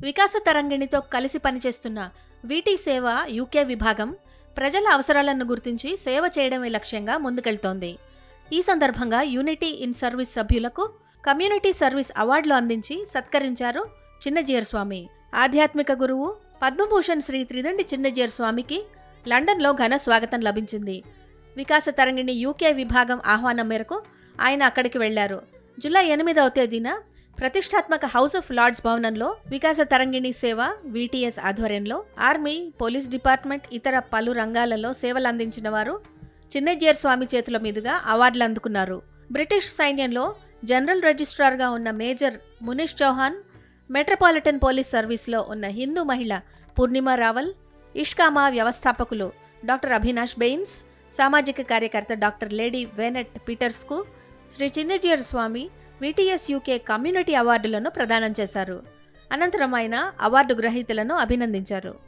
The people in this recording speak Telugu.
వికాస తరంగిణితో కలిసి పనిచేస్తున్న వీటీ సేవ యూకే విభాగం ప్రజల అవసరాలను గుర్తించి సేవ చేయడమే లక్ష్యంగా ముందుకెళ్తోంది. ఈ సందర్భంగా యూనిటీ ఇన్ సర్వీస్ సభ్యులకు కమ్యూనిటీ సర్వీస్ అవార్డులు అందించి సత్కరించారు చిన్నజీయర్ స్వామి ఆధ్యాత్మిక గురువు పద్మభూషణ్ శ్రీ త్రిదండి చిన్నజీయర్ స్వామికి లండన్లో ఘన స్వాగతం లభించింది. వికాస తరంగిణి యూకే విభాగం ఆహ్వానం మేరకు ఆయన అక్కడికి వెళ్ళారు. జూలై ఎనిమిదవ తేదీన ప్రతిష్టాత్మక హౌస్ ఆఫ్ లార్డ్స్ భవనంలో వికాస తరంగిణి సేవ విటిఎస్ ఆధ్వర్యంలో ఆర్మీ పోలీస్ డిపార్ట్మెంట్ ఇతర పలు రంగాలలో సేవలు అందించిన వారు చిన్నజీయర్ స్వామి చేతుల మీదుగా అవార్డులు అందుకున్నారు. బ్రిటిష్ సైన్యంలో జనరల్ రిజిస్ట్రార్గా ఉన్న major Munish Chauhan metropolitan police సర్వీస్లో ఉన్న హిందూ మహిళ పూర్ణిమ రావల్ ఇష్కామా వ్యవస్థాపకులు డాక్టర్ అభినాష్ బెయిన్స్ సామాజిక కార్యకర్త doctor lady వెనెట్ పీటర్స్కు Shri Chinnajeeyar Swami VTS UK community అవార్డులను ప్రదానం చేశారు. అనంతరం ఆయన అవార్డు గ్రహీతలను అభినందించారు.